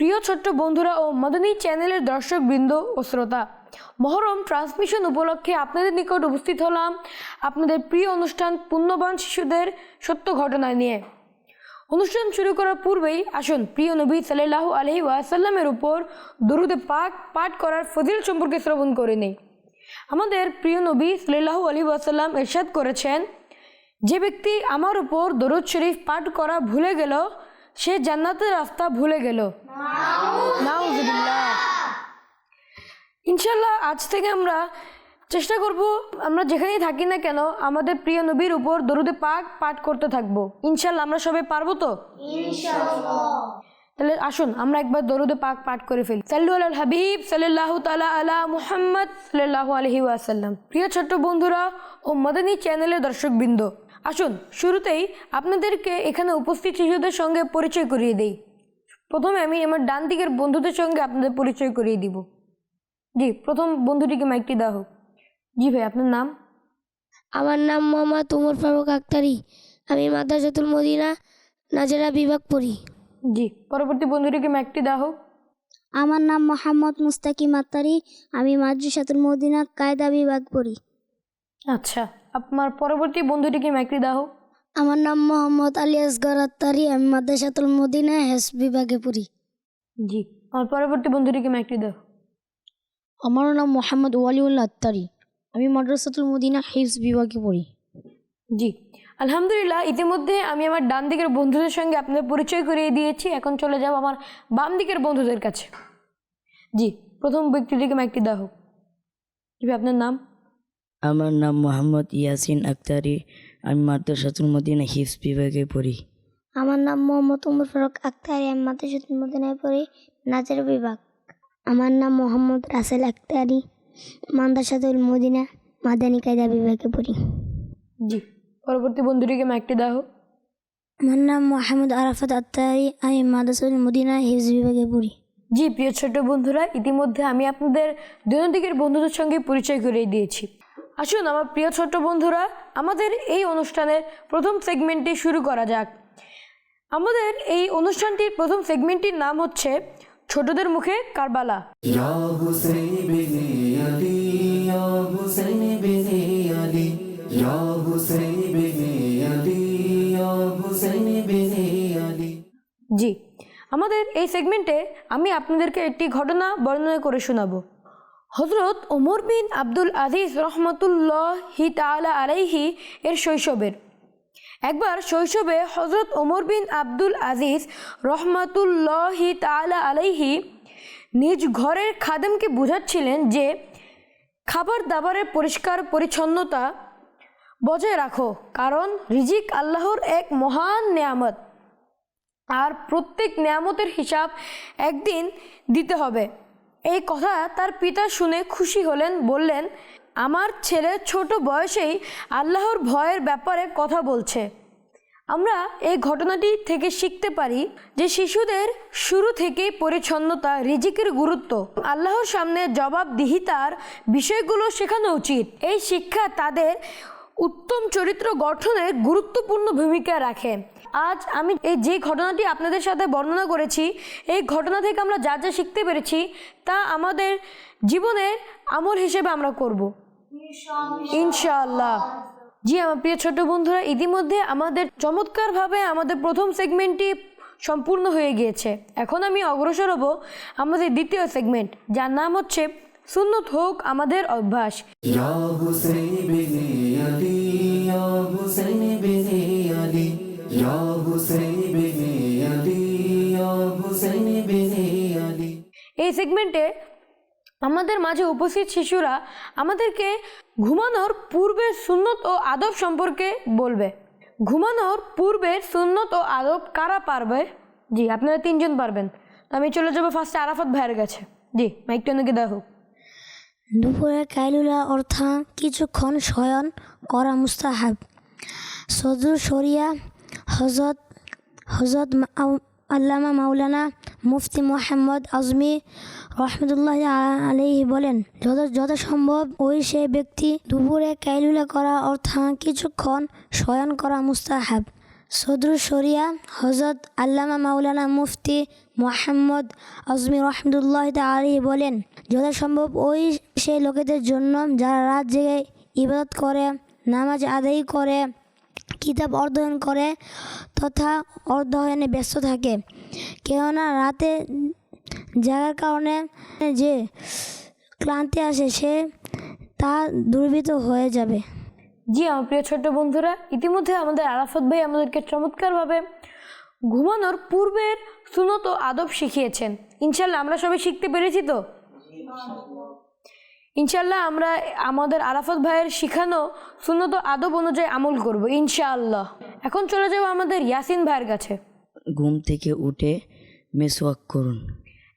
প্রিয় ছোট্ট বন্ধুরা ও মদনী চ্যানেলের দর্শকবৃন্দ ও শ্রোতা, মহরম ট্রান্সমিশন উপলক্ষে আপনাদের নিকট উপস্থিত হলাম আপনাদের প্রিয় অনুষ্ঠান পুণ্যবান শিশুদের সত্য ঘটনা নিয়ে। অনুষ্ঠান শুরু করার পূর্বেই আসুন প্রিয় নবী সাল্লাহ আলহি ওয়াসাল্লামের উপর দরুদে পাক পাঠ করার ফজিল সম্পর্কে শ্রবণ করে নেই। আমাদের প্রিয় নবী সাল্লাহ আলী ওয়াসাল্লাম এরশাদ করেছেন, যে ব্যক্তি আমার উপর দরুদ শরীফ পাঠ করা ভুলে গেল সে জান্নাতের রাস্তা ভুলে গেল। ইনশাল্লাহ আজ থেকে আমরা চেষ্টা করব আমরা যেখানেই থাকি না কেন আমাদের প্রিয় নবীর উপর দরুদে পাক পাঠ করতে থাকব। ইনশাল্লাহ আমরা সবাই পারব তো? তাহলে আসুন আমরা একবার দরুদে পাক পাঠ করে ফেলি। সাল্লু আল হাবিব সাল্লাহ তালা আলা মুহাম্মদ সাল্লাহ আলহি ওয়াসাল্লাম। প্রিয় ছোট্ট বন্ধুরা ও মদনী চ্যানেলের দর্শকবৃন্দ আসুন শুরুতেই আপনাদেরকে এখানে উপস্থিত শিশুদের সঙ্গে পরিচয় করিয়ে দেই। প্রথমে আমি আমার ডান দিকের বন্ধুদের সঙ্গে আপনাদের পরিচয় করিয়ে দিব। জি প্রথম বন্ধুটিকে মাইকটি দেওয়া হোক। জি ভাই আপনার নাম? আমার নাম মোহাম্মদ উমর ফারুক আক্তারি। আমি মাদ্রাসাতুল মদিনা নাজেরা বিভাগ পড়ি। জি পরবর্তী বন্ধুটিকে মাইকটি দেওয়া হোক। আমার নাম মোহাম্মদ মুস্তাকিম আত্তারি আমি মাদ্রাসাতুল মদিনা কায়দা বিভাগ পড়ি। আচ্ছা। আপনার পরবর্তী বন্ধুটিকে মাইকটি দেওয়া হোক আমার নাম মোহাম্মদ আলী আসগর আত্তারি আমি মাদ্রাসাতুল মদিনা হেস বিভাগে পড়ি। জি আমার পরবর্তী বন্ধুটিকে মাইকটি দাও। আমার নাম মোহাম্মদ ওয়ালিউল্লাহ আত্তারি আমি মাদ্রাসাতুল মদিনা হিফস বিভাগে পড়ি। জি আলহামদুলিল্লাহ ইতিমধ্যে আমি আমার ডান দিকের বন্ধুদের সঙ্গে আপনাদের পরিচয় করিয়ে দিয়েছি। এখন চলে যাব আমার বাম দিকের বন্ধুদের কাছে। জি প্রথম ব্যক্তিটিকে মাইকটি দেওয়া হোক আপনার নাম? আমার নাম মোহাম্মদ ইয়াসিন আক্তারি আমি মাদ্রাসাতুল মদিনা হিফস বিভাগে পড়ি। আমার নাম মোহাম্মদ উমর ফারুক আক্তারি আমি মাদ্রাসাতুল মদিনায় পড়ি নাজের বিভাগ। আমার নাম মোহাম্মদ রাসেল আক্তারি মাদ্রাসাতুল মদিনা মাদানী কায়দা বিভাগে পড়ি। জি পরবর্তী বন্ধুটিকে মাইকটি হোক আমার নাম মোহাম্মদ আরাফাত আত্তারি আমি মাদ্রাসাতুল মদিনা হিফজ বিভাগে পড়ি। জি প্রিয় ছোট বন্ধুরা ইতিমধ্যে আমি আপনাদের দিকের বন্ধুদের সঙ্গে পরিচয় করিয়ে দিয়েছি। আসুন আমার প্রিয় ছোট্ট বন্ধুরা আমাদের এই অনুষ্ঠানের প্রথম সেগমেন্টটি শুরু করা যাক। আমাদের এই অনুষ্ঠানটির প্রথম সেগমেন্টটির নাম হচ্ছে ছোটদের মুখে কারবালা। জি আমাদের এই সেগমেন্টে আমি আপনাদেরকে একটি ঘটনা বর্ণনা করে শোনাবো। হজরত ওমর বিন আব্দুল আজিজ রহমতুল্লাহি তালা আলাইহি এর শৈশবের। একবার শৈশবে হজরত ওমর বিন আব্দুল আজিজ রহমাতুল্লাহি তালা আলাইহি নিজ ঘরের খাদেমকে বুঝাচ্ছিলেন যে খাবার দাবারের পরিষ্কার পরিচ্ছন্নতা বজায় রাখো, কারণ রিজিক আল্লাহর এক মহান নেয়ামত। আর প্রত্যেক নেয়ামতের হিসাব একদিন দিতে হবে। এই কথা তার পিতা শুনে খুশি হলেন, বললেন, আমার ছেলে ছোট বয়সেই আল্লাহর ভয়ের ব্যাপারে কথা বলছে। আমরা এই ঘটনাটি থেকে শিখতে পারি যে শিশুদের শুরু থেকেই পরিচ্ছন্নতা, রিজিকের গুরুত্ব, আল্লাহর সামনে জবাবদিহিতার বিষয়গুলো শেখানো উচিত। এই শিক্ষা তাদের উত্তম চরিত্র গঠনের গুরুত্বপূর্ণ ভূমিকা রাখে। আজ আমি এই যে ঘটনাটি আপনাদের সাথে বর্ণনা করেছি এই ঘটনা থেকে আমরা যা যা শিখতে পেরেছি তা আমাদের জীবনের আমল হিসেবে আমরা করব। ইনশাআল্লাহ। জি আমার প্রিয় ছোট বন্ধুরা ইতিমধ্যে আমাদের চমৎকারভাবে আমাদের প্রথম সেগমেন্টটি সম্পূর্ণ হয়ে গিয়েছে। এখন আমি অগ্রসর হব আমাদের দ্বিতীয় সেগমেন্ট যার নাম হচ্ছে সুন্নত হোক আমাদের অভ্যাস। এই সেগমেন্টে আমাদের মাঝে উপস্থিত শিশুরা আমাদেরকে ঘুমানোর পূর্বের সুন্নত ও আদব সম্পর্কে বলবে। ঘুমানোর পূর্বের সুন্নত ও আদব কারা পারবে? জি, আপনারা তিনজন পারবেন। আমি চলে যাব ফার্স্টে আরাফাত ভাইয়ের কাছে। জি মাইকটা নাকি দেখো দুপুরে কাইলুলা অর্থাৎ কিছুক্ষণ শয়ন করা মুস্তাহাব। সদরুল শরিয়া হজরত হজরত আল্লামা মাওলানা মুফতি মোহাম্মদ আজমি রহমতুল্লাহ আলাইহি বলেন, যত যত সম্ভব ওই সে ব্যক্তি দুপুরে কাইলুলা করা অর্থাৎ কিছুক্ষণ শয়ন করা মুস্তাহাব। সদরুল শরিয়া হজরত আল্লামা মাওলানা মুফতি মোহাম্মদ আজমি রহমতুল্লাহ আলী বলেন যথাসম্ভব ওই সেই লোকেদের জন্য যারা রাত জেগে ইবাদত করে, নামাজ আদায় করে কিতাব অধ্যয়ন করে তথা অধ্যয়নে ব্যস্ত থাকে। কেননা রাতে জাগার কারণে যে ক্লান্তি আসে সে তা দুর্বৃত হয়ে যাবে। জি, আমার প্রিয় ছোট্ট বন্ধুরা, ইতিমধ্যে আমাদের আরাফাত ভাই আমাদেরকে চমৎকারভাবে ঘুমানোর পূর্বের সুনত আদব শিখিয়েছেন। ইনশাল্লাহ আমরা সবাই শিখতে পেরেছি তো? ইনশাল্লাহ আমরা আমাদের আরাফাত ভাইয়ের শিখানো সুনত ও আদব অনুযায়ী আমল করব ইনশাআল্লাহ। এখন চলে যাব আমাদের ইয়াসিন ভাইয়ের কাছে। ঘুম থেকে উঠে মেসওয়াক করুন।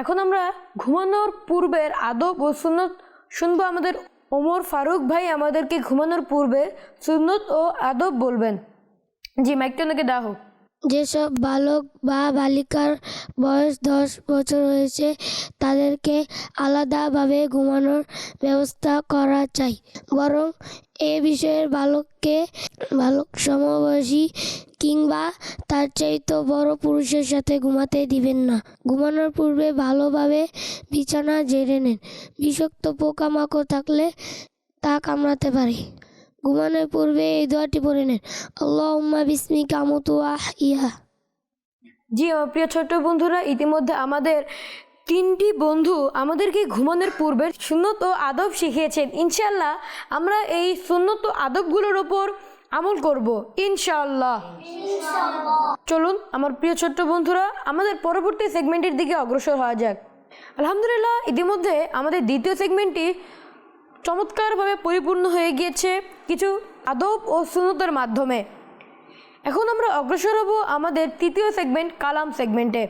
এখন আমরা ঘুমানোর পূর্বের আদব ও সুন্নত শুনব আমাদের ওমর ফারুক ভাই আমাদেরকে ঘুমানোর পূর্বে সুন্নত ও আদব বলবেন। জি মাইকটা নাকি দাও যেসব বালক বা বালিকার বয়স দশ বছর হয়েছে, তাদেরকে আলাদাভাবে ঘুমানোর ব্যবস্থা করা চাই। বরং এ বিষয়ের বালককে বালক সমবয়সী কিংবা তার চাইতে বড় পুরুষের সাথে ঘুমাতে দিবেন না। ঘুমানোর পূর্বে ভালোভাবে বিছানা জেরে নেন। বিষাক্ত পোকামাকড় থাকলে তা কামড়াতে পারে। ঘুমানোর পূর্বে এই দোয়াটি পড়ে নেন। আল্লাহুম্মা বিসমিকা আমুতু ওয়া আহইয়া জি আমার প্রিয় ছোট্ট বন্ধুরা ইতিমধ্যে আমাদের তিনটি বন্ধু আমাদেরকে ঘুমানোর পূর্বে সুন্নত ও আদব শিখিয়েছেন। ইনশাল্লাহ আমরা এই সুন্নত আদবগুলোর ওপর আমল করব ইনশাআল্লাহ। চলুন আমার প্রিয় ছোট্ট বন্ধুরা আমাদের পরবর্তী সেগমেন্টের দিকে অগ্রসর হওয়া যাক। আলহামদুলিল্লাহ ইতিমধ্যে আমাদের দ্বিতীয় সেগমেন্টটি চমৎকারভাবে পরিপূর্ণ হয়ে গিয়েছে কিছু আদব ও সুন্দর মাধ্যমে। এখন আমরা অগ্রসর হব আমাদের তৃতীয় সেগমেন্ট কালাম সেগমেন্টে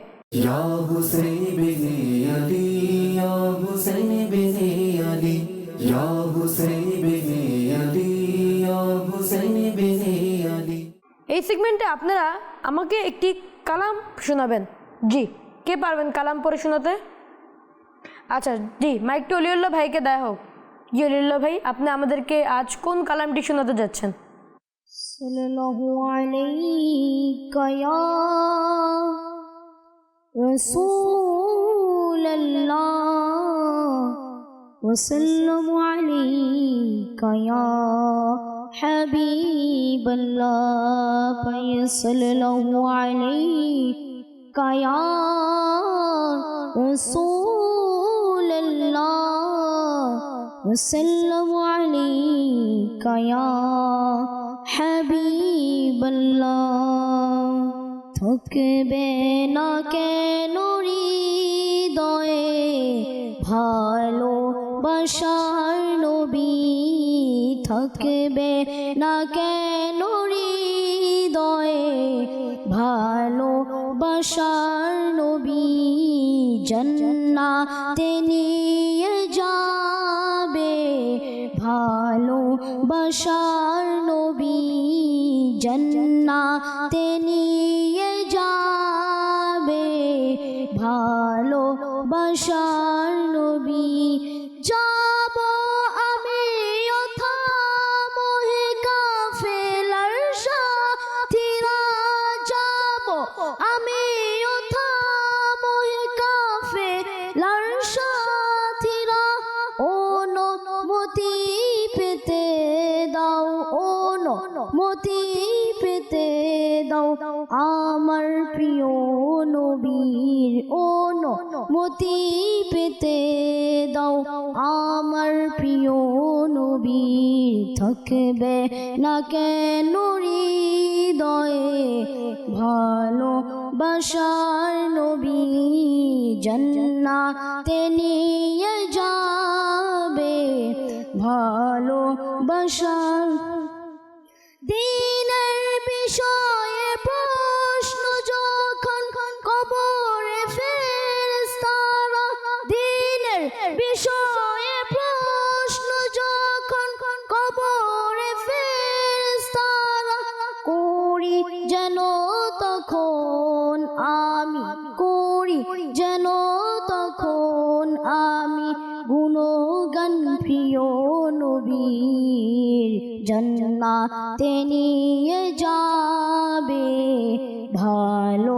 এই সেগমেন্টে আপনারা আমাকে একটি কালাম শোনাবেন। জি কে পারবেন কালাম পরে শোনাতে? আচ্ছা জি মাইকটি অলিউল্লা ভাইকে দেয়া হোক। জিয়ালিল্লা ভাই, আপনি আমাদেরকে আজ কোন কালামটি শোনাতে যাচ্ছেন? সাল্লাল্লাহু আলাইকা ইয়া রাসূলুল্লাহ ওয়া সাল্লামু আলাইকা ইয়া হাবিবাল্লাহ ফায়া সাল্লাল্লাহু আলাইকা ইয়া রাসূল وسلم عليك يا حبيب الله থাকবে না কেন হৃদয়ে ভালো বাসার নবী থাকবে না কেন হৃদয়ে ভালো বাসার নবী জন্নাতে নিয়ে বাসার নবী জন্নাতে নিয়ে যাবে। ভালো বাসার নবী যাব আমি কাফেলার সাথীরা। যাব অনুমতি পেতে দাও। আমার প্রিয় নবীর থাকবে না কেন হৃদয়ে? ভালো বাসার নবী জন্নাতে নিয়ে যাবে। ভালো বাসার দিনের বিষয়ে জন্নাতে নিয়ে যাবে ভালো।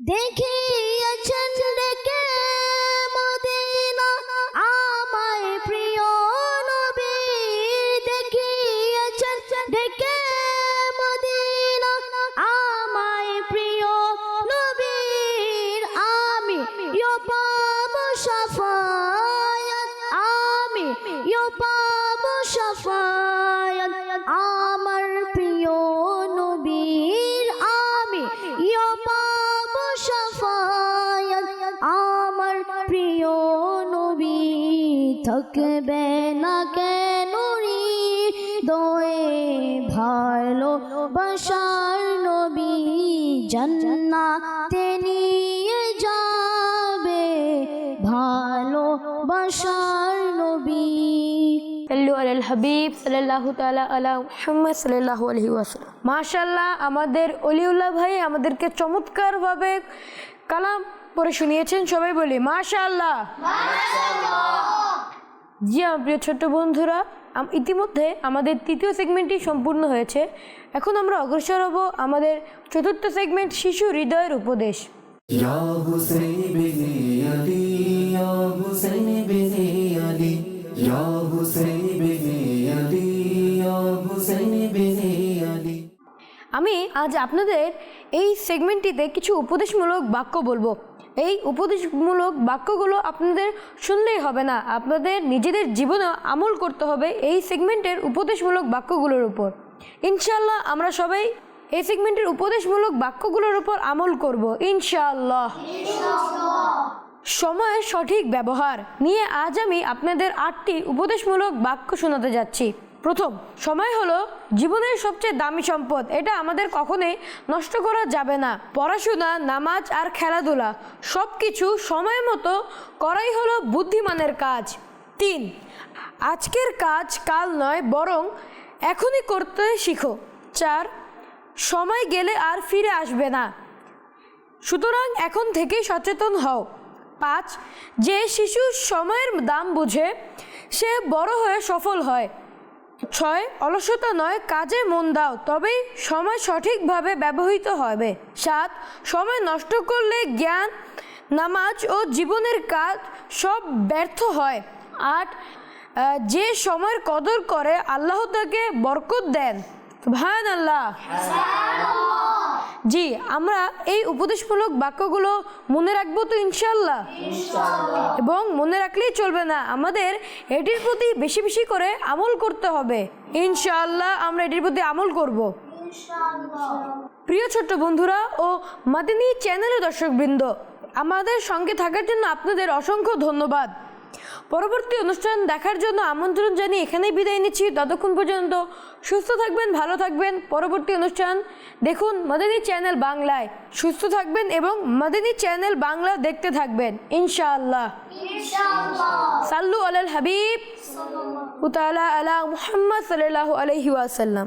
দেখিয়েছেন সাফায়াত আমার প্রিয় নবীর আমি। ইয়ো পাবো সাফায়াত আমার প্রিয় নবী। থাকবে না কেন দয়ে ভালো বাসার নবী জান্নাতে নিয়ে যাবে। ভালো বাসার নবী। আল হাবিব সাল্লাল্লাহু তাআলা আলা মুহাম্মদ সাল্লাল্লাহু আলাইহি ওয়াসাল্লাম। মাশাআল্লাহ, আমাদের অলিউল্লাহ ভাই আমাদেরকে চমৎকারভাবে কালাম পড়ে শুনিয়েছেন, সবাই বলি মাশাআল্লাহ। জি আমার প্রিয় ছোট্ট বন্ধুরা ইতিমধ্যে আমাদের তৃতীয় সেগমেন্টটি সম্পূর্ণ হয়েছে। এখন আমরা অগ্রসর হব আমাদের চতুর্থ সেগমেন্ট, শিশু হৃদয়ের উপদেশ। يا আমি আজ আপনাদের এই সেগমেন্টটিতে কিছু উপদেশমূলক বাক্য বলব। এই উপদেশমূলক বাক্যগুলো আপনাদের শুনলেই হবে না আপনাদের নিজেদের জীবনে আমল করতে হবে এই সেগমেন্টের উপদেশমূলক বাক্যগুলোর উপর। ইনশাল্লাহ আমরা সবাই এই সেগমেন্টের উপদেশমূলক বাক্যগুলোর উপর আমল করব ইনশাআল্লাহ। সময়ের সঠিক ব্যবহার নিয়ে আজ আমি আপনাদের আটটি উপদেশমূলক বাক্য শোনাতে যাচ্ছি। প্রথম, সময় হলো জীবনের সবচেয়ে দামি সম্পদ। এটা আমাদের কখনোই নষ্ট করা যাবে না। পড়াশোনা, নামাজ আর খেলাধুলা সব কিছু সময় মতো করাই হলো বুদ্ধিমানের কাজ। তিন, আজকের কাজ কাল নয়, বরং এখনই করতে শিখো। চার, সময় গেলে আর ফিরে আসবে না। সুতরাং এখন থেকেই সচেতন হও। পাঁচ, যে শিশু সময়ের দাম বুঝে, সে বড় হয়ে সফল হয়। ছয় অলসতা নয়, কাজে মন দাও, তবেই সময় সঠিকভাবে ব্যবহৃত হবে। সাত, সময় নষ্ট করলে জ্ঞান, নামাজ ও জীবনের কাজ সব ব্যর্থ হয়। আট যে সময়ের কদর করে, আল্লাহ তাকে বরকত দেন। ভান আল্লাহ জি আমরা এই উপদেশমূলক বাক্যগুলো মনে রাখব তো ইনশাল্লাহ এবং মনে রাখলেই চলবে না আমাদের এটির প্রতি বেশি বেশি করে আমল করতে হবে। ইনশাল্লাহ আমরা এটির প্রতি আমল করব। প্রিয় ছোট্ট বন্ধুরা ও মাদিনী চ্যানেলের দর্শকবৃন্দ আমাদের সঙ্গে থাকার জন্য আপনাদের অসংখ্য ধন্যবাদ। পরবর্তী অনুষ্ঠান দেখার জন্য আমন্ত্রণ জানিয়ে এখানেই বিদায় নিচ্ছি। ততক্ষণ পর্যন্ত সুস্থ থাকবেন ভালো থাকবেন। পরবর্তী অনুষ্ঠান দেখুন মাদানী চ্যানেল বাংলায়। সুস্থ থাকবেন এবং মাদানী চ্যানেল বাংলা দেখতে থাকবেন। ইনশাআল্লাহ। সাল্লু আলাল হাবিব। উতালা আলা মুহাম্মদ সাল্লাল্লাহু আলাইহি ওয়াসাল্লাম।